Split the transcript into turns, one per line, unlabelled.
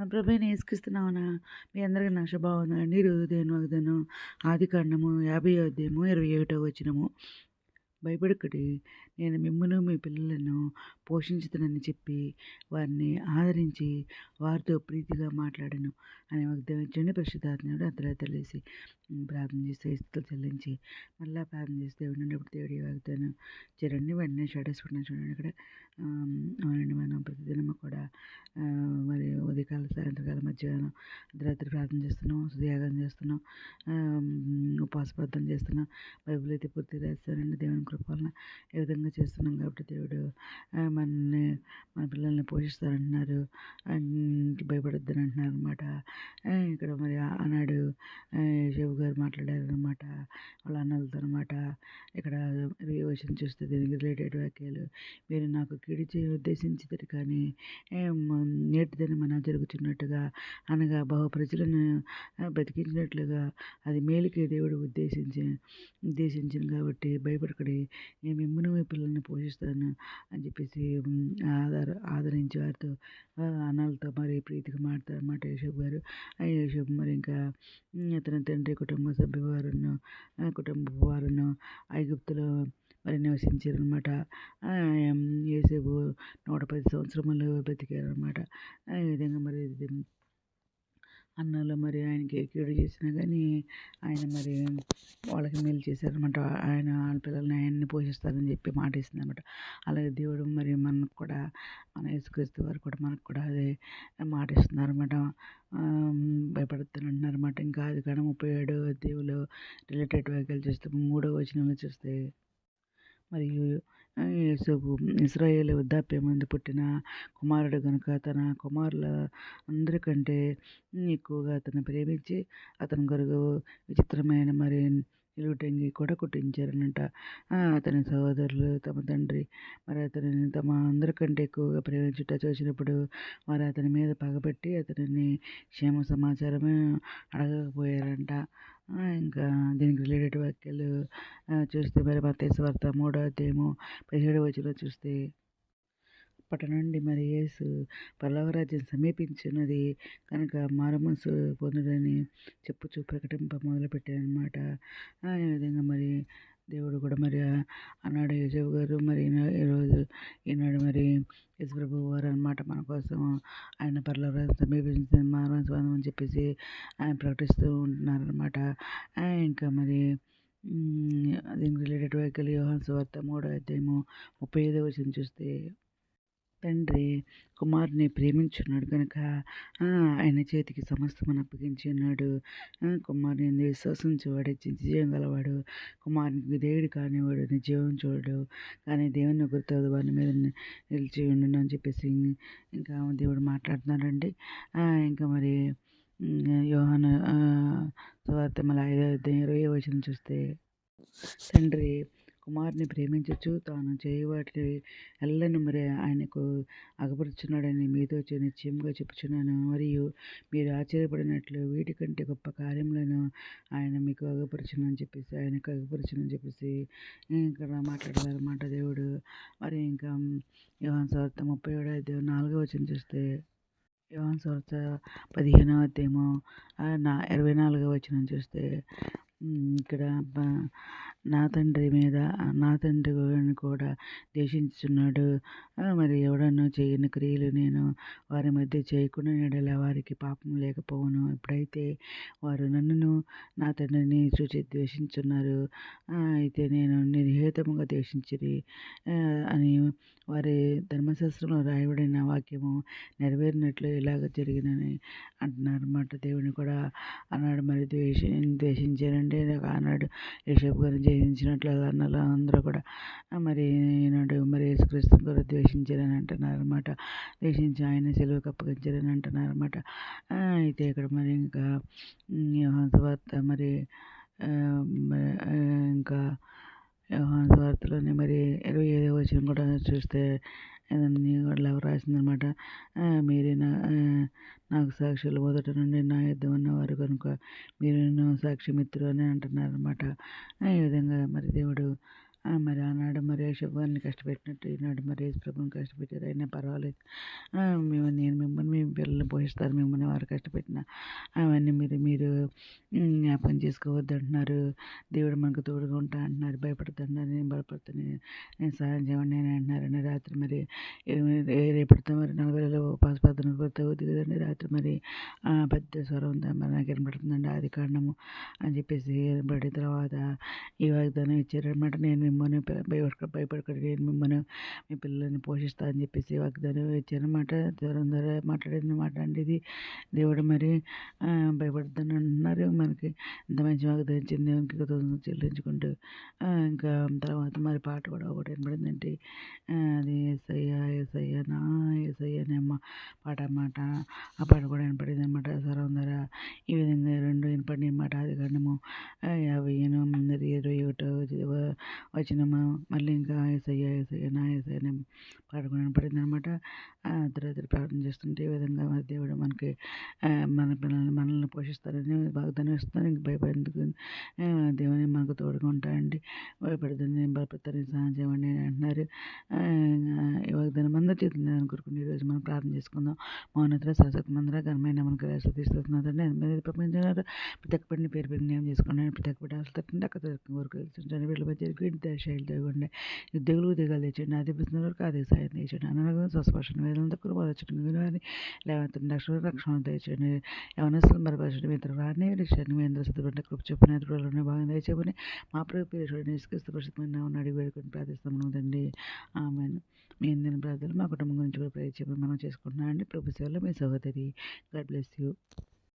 మన ప్రభుని అయిన మీ అందరికీ నా శుభవందనాలండి ఈరోజు దేవుని వాగ్దానం ఆదికాండము యాభై అధ్యాయము ఇరవై ఒకటో వచ్చినము భయపడకుడి. నేను మిమ్మను మీ పిల్లలను పోషించుతానని చెప్పి వారిని ఆదరించి వారితో ప్రీతిగా మాట్లాడను అని వాగ్దానం ఇచ్చండి పరిశుద్ధాత్మడు. అంతలో తెలిసి ప్రార్థన చేస్తే ఇస్తులు చెల్లించి మళ్ళీ ప్రార్థన చేస్తే ఉన్నప్పుడు దేవుడి వాగ్దానం చూడండి వెంటనే షాడేసుకుంటున్నాను చూడండి ఇక్కడ అవునండి మనం ప్రతిదినము కూడా మరి ఉదయకాల సాయంత్రకాల మధ్యాహ్నం అర్ధరాత్రి ప్రార్థన చేస్తున్నాం సుదయాగం చేస్తున్నాం ఉపవాస ప్రార్థన చేస్తున్నాం బైబిల్ అయితే పూర్తి రాస్తానండి. దేవుని కృపాలన ఏ విధంగా చేస్తున్నాం కాబట్టి దేవుడు మనల్ని మన పిల్లల్ని పోషిస్తారంటున్నారు. భయపడొద్దని అంటున్నారు అనమాట ఇక్కడ మరి ఆనాడు శివ గారు మాట్లాడారనమాట వాళ్ళ అన్నలతో అనమాట ఇక్కడ రియోషన్ చూస్తే దీనికి రిలేటెడ్ వాక్యాలు మీరు నాకు కీడి చేయ ఉద్దేశించింది కానీ నేటిదని మన జరుగుతున్నట్టుగా అనగా బహు ప్రజలను బతికించినట్లుగా అది మేలుకే దేవుడు ఉద్దేశించి ఉద్దేశించింది కాబట్టి భయపడకడి. నేను మిమ్మల్ని మీ పిల్లల్ని పోషిస్తాను అని చెప్పేసి ఆధార ఆదరించి వారితో అన్నలతో మరి ప్రీతిగా మాట్లాడతారు అన్నమాట యేషబ్ గారు యేషబ్ మరి ఇంకా అతని తండ్రి కుటుంబ సభ్యువారును కుటుంబ వారును ఐగుప్తులో మరి నివసించారనమాట ఏసేపు నూట పది సంవత్సరములు బతికారనమాట ఈ విధంగా మరి అన్నలు మరి ఆయనకి కీడు చేసినా కానీ ఆయన మరి వాళ్ళకి మేలు చేశారనమాట ఆయన వాళ్ళ పిల్లల్ని ఆయన్ని పోషిస్తారని చెప్పి మాట ఇస్తుంది అనమాట అలాగే దేవుడు మరి మనకు కూడా మన యేసుక్రీస్తు వారు కూడా మనకు కూడా అదే మాట ఇస్తున్నారన్నమాట భయపడుతున్నారన్నమాట ఇంకా అది కానీ ముప్పై ఏడు దేవులు రిలేటెడ్ వ్యాఖ్యలు చూస్తే మూడో వచనంలో చూస్తే మరియు యేసపు ఇస్రాయేల్ వృద్ధాప్యం మంది పుట్టిన కుమారుడు కనుక తన కుమారుల అందరికంటే ఎక్కువగా అతను ప్రేమించి అతని కొరకు విచిత్రమైన మరి నిలువుటంగి కూడా కుట్టించారనంట. అతని సహోదరులు తమ తండ్రి మరి అతనిని తమ అందరికంటే ఎక్కువగా ప్రేమించుట చూసినప్పుడు వారు అతని మీద పగబెట్టి అతనిని క్షేమ సమాచారమే అడగకపోయారంట. ఇంకా దీనికి రిలేటెడ్ వాక్యాలు చూస్తే మరి మతేశ్వార్త మూడో అధ్యాయము పదిహేడు వచ్చిన చూస్తే అప్పటి నుండి మరి యేసు పల్లవరాజ్యం సమీపించినది కనుక మారమనసు పొందుడని చెప్పుచూ ప్రకటింప మొదలుపెట్టారనమాట ఈ విధంగా మరి దేవుడు కూడా మరి అన్నాడు యేజవ్ గారు మరి ఈరోజు ఈనాడు మరి యశ్వ్రభు వారు అనమాట మన కోసం ఆయన పర్లవరాజు సమీపించిన మానవ అని చెప్పేసి ఆయన ప్రకటిస్తూ ఉంటున్నారనమాట ఇంకా మరి దీనికి రిలేటెడ్ వెహికల్ యోహాన్ సువార్త మూడో అధ్యాయము ముప్పై ఐదో వచ్చిన చూస్తే తండ్రి కుమారుని ప్రేమించున్నాడు కనుక ఆయన చేతికి సమస్తమని అప్పగించి ఉన్నాడు. కుమారుని విశ్వసించేవాడు జీవం గలవాడు కుమారునికి విధేయుడు కానివాడు నిజీవం చూడడు. కానీ దేవుని గుర్తు వారి మీద నిలిచి ఉండు అని చెప్పేసి ఇంకా దేవుడు మాట్లాడుతున్నాడండి. ఇంకా మరి యోహాన సువార్త మళ్ళీ ఐదో ఇరవై వచ్చిన చూస్తే తండ్రి కుమారుని ప్రేమించచ్చు. తాను చేయవాటి ఎల్లని మరి ఆయనకు అగపరుచున్నాడని మీతో నిశ్చయంగా చెప్పుచున్నాను. మరియు మీరు ఆశ్చర్యపడినట్లు వీటికంటే గొప్ప కార్యములను ఆయన మీకు అగపరుచునని చెప్పేసి ఆయనకు అగపరుచునని చెప్పేసి ఇక్కడ మాట్లాడతారన్నమాట దేవుడు. మరి ఇంకా యోహాన్ స్వార్థ ముప్పై ఏడో నాలుగో వచ్చిన చూస్తే యోహాన్ స్వార్థ పదిహేనవ అధ్యాయము నా ఇరవై నాలుగో వచ్చిన చూస్తే ఇక్కడ నా తండ్రి మీద నా తండ్రి కూడా దేశించున్నాడు మరి ఎవడన్నా చేయని క్రియలు నేను వారి మధ్య చేయకుండా నెడల వారికి పాపం లేకపోవను? ఎప్పుడైతే వారు నన్నును నా తండ్రిని చూచి ద్వేషించున్నారు అయితే నేను నిర్హేతముగా ద్వేషించిరి అని వారి ధర్మశాస్త్రంలో రాయబడిన వాక్యము నెరవేరినట్లు ఇలాగ జరిగిందని అంటున్నారు అన్నమాట దేవుని కూడా అన్నాడు మరి ద్వేష ద్వేషించారండి ఆనాడు యశోబు గారిని జయించినట్లు అన్నలు అందరూ కూడా మరి ఈనాడు మరి యేసుక్రీస్తు గారు ద్వేషించారని అంటున్నారు అనమాట ద్వేషించి ఆయన సెలవుకి అప్పగించారని అంటున్నారు అనమాట అయితే ఇక్కడ మరి ఇంకా వార్త మరి ఇంకా వార్తలోని మరి ఇరవై ఐదు వచ్చిన కూడా చూస్తే వాళ్ళు ఎవరు రాసిందనమాట. మీరే నా నాకు సాక్షులు మొదట నుండి నా యుద్ధం ఉన్నవారు కనుక మీరు సాక్షి మిత్రులు అని అంటున్నారు అనమాట ఈ విధంగా మరి దేవుడు శుభాన్ని కష్టపెట్టినట్టు ఈనాడు మరి ప్రభుని కష్టపెట్టారు. అయినా పర్వాలేదు. మేము నేను మిమ్మల్ని మేము పిల్లల్ని పోషిస్తారు. మిమ్మల్ని వారు కష్టపెట్టిన అవన్నీ మీరు మీరు జ్ఞాపకం చేసుకోవద్దు అంటున్నారు. దేవుడు మనకు తోడుగా ఉంటా అంటున్నారు. భయపడుతున్నారు నేను భయపడుతాను నేను సహాయం చేయండి అని అంటున్నారు. అని రాత్రి మరి ఏ- రేపటితో మరి నలభైలో పాసుపత్రి నలభై ప్రార్థన కదండి. రాత్రి మరి పెద్ద స్వరం మరి నాకు వినపడుతుందండి. అది కారణము అని చెప్పేసి వినపడిన తర్వాత ఈ వాగ్దానం ఇచ్చారనమాట నేను మిమ్మల్ని భయపడ భయపడకండి నేను మిమ్మల్ని మీ పిల్లల్ని పోషిస్తా అని చెప్పేసి వాగ్దానం ఇచ్చారనమాట స్వరం ద్వారా మాట్లాడిన మాట అండి ఇది. దేవుడు మరి భయపడుతుందని భయపడతాను అంటున్నారు. మనకి ఇంత మంచి వాగ్దానం ఇచ్చింది దేవునికి చెల్లించుకుంటూ ఇంకా తర్వాత మరి పాట కూడా ఒకటి వినపడిందంటే అది ఏసయ్య ఏసయ్య నా ఏసయ్య అనే అమ్మ పాట అన్నమాట. ఆ పాట కూడా వినపడింది అనమాట స్వరం ధర ఈ విధంగా రెండు వినపడి అనమాట అది కారణము యాభై ఎనిమిది ఇరవై ఒకటో వ- మళ్ళీ ఇంకా ఏసయ్య ఏసయ్య నా ఏసయ్య అనే పాట పడింది వినపడింది అనమాట ఇద్దరు ప్రార్థన చేస్తుంటే ఈ విధంగా మరి దేవుడు మనకి మన పిల్లల్ని మనల్ని పోషిస్తారని వాగ్దానం ఇస్తాను ఇంక భయపడేందుకు దేవుని మనకు తోడుగా ఉంటాయండి భయపడుతుంది నేను సహాయం చేయండి అని అంటున్నారు. ఈ వాగ్దానం అందరూ చేతుంది అనుకుంటున్నాను ఈరోజు మనం ప్రార్థన చేసుకుందాం. మౌనతర సరస్వతి మందిర ఘనమైన మనకు రాష్ట్ర తీసుకొస్తున్నదండి మీద ప్రపంచంలో పేరు పేరు జ్ఞానం చేసుకున్నాను. ప్రతి అసలు అక్కడ వరకు వెళ్తుంటాను వీళ్ళ మధ్య ఇంటి శైలి తెగండి ఉద్యోగులు ఉద్యోగాలు తెచ్చండి అదే బిజినెస్ వరకు అదే సాయం తెచ్చండి అనారోగ్యం స్వస్పర్శన వేదన తక్కువ బాధచండి వినవాని లేకపోతే రక్షణ రక్షణ తెచ్చండి యవనస్తులు మరపరచండి మిత్రులు రాని రక్షణ అందరూ సిద్ధపడిన కృప చెప్పిన ఎదురులోనే భాగంగా చెప్పని మా ప్రభు పేరు నిష్కరిస్తూ అడిగి వేడుకొని ప్రార్థిస్తాము తండ్రి ఆమె మీ అందరి ప్రార్థనలు మా కుటుంబం గురించి కూడా ప్రయత్నం మనం చేసుకుంటున్నాం అండి ప్రభు సేవలో మీ సహోదరి గాడ్ బ్లెస్ యూ